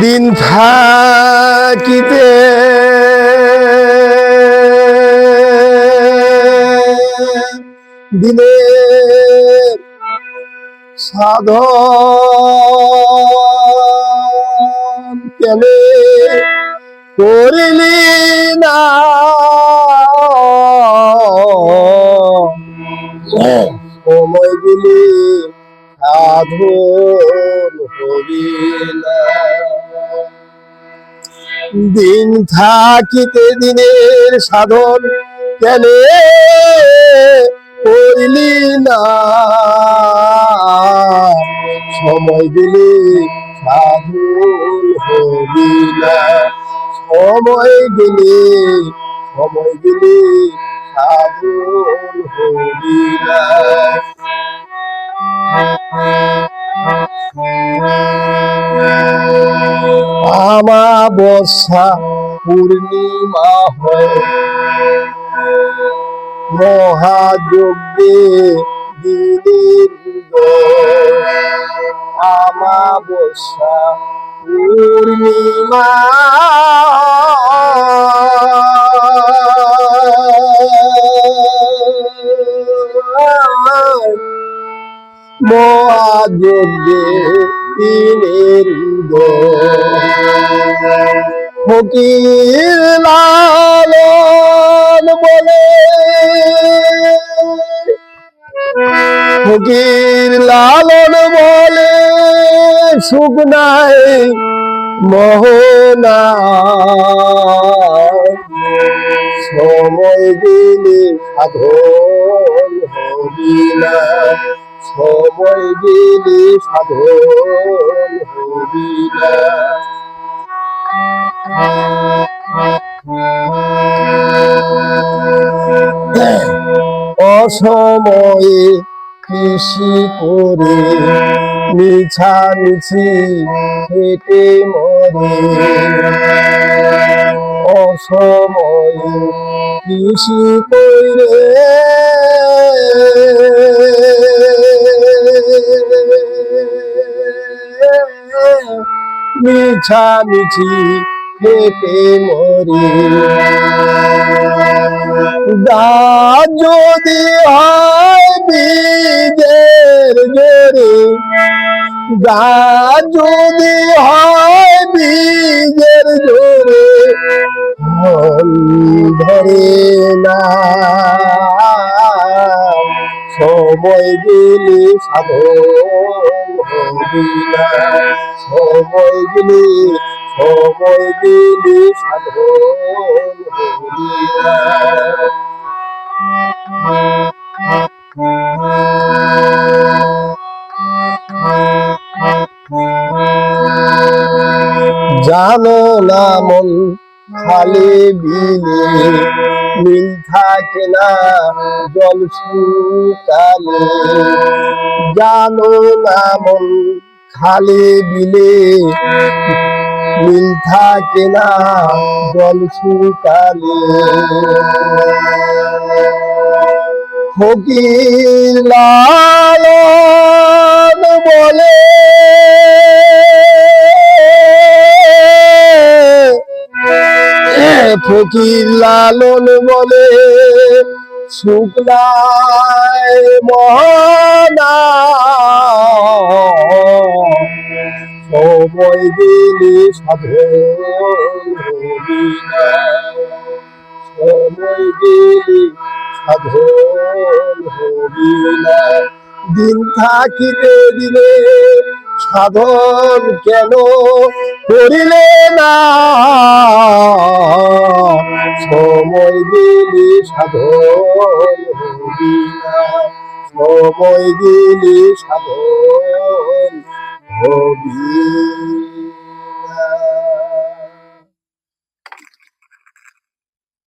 দিন থাকিতে দিনে সাধন কেনে করিলি না? সাধন হবি দিন থাকিতে দিনের সাধন কেন করিলি না? সময় দিলি সাধন হবি না সময় দিলি সময় দিলি সাধন হবি না আমাবস্যা পূর্ণিমা হয় মহাযজ্ঞে দিনের। আমাবস্যা পূর্ণিমা মহাযজ্ঞে দিনের উদয়। ফকির লালন বলে। ফকির লালন বলে, সুখ নাই মোহনা সময় দিলে সাধন হবি না। সময় দিলে সাধন হবি না। অসময়ে কৃষি করে মিছামিছি খেটে মরে। অসময়ে কৃষি করে মিছামিছি খেটে মরে। যদি হয় বীজের জোরে গাছ যদি হয় বীজের জোরে ধরে না। সময় গেলে সাধন। সময় গেলে সময় গেলে জানো না মন খালি বিলে মিল থাকে না জল শুকালে জানো না মন খালি বিলে মিল থাকে না জল শুকালে ফকির লালন বলে ফকির লালন বলে শুক্লায় মহানা। সময় দিলে হবি সময় দিলে সাধন দিন থাকিতে দিলে সাধন কেন করিলে না? সাধন সময় দিলে সাধন হবি।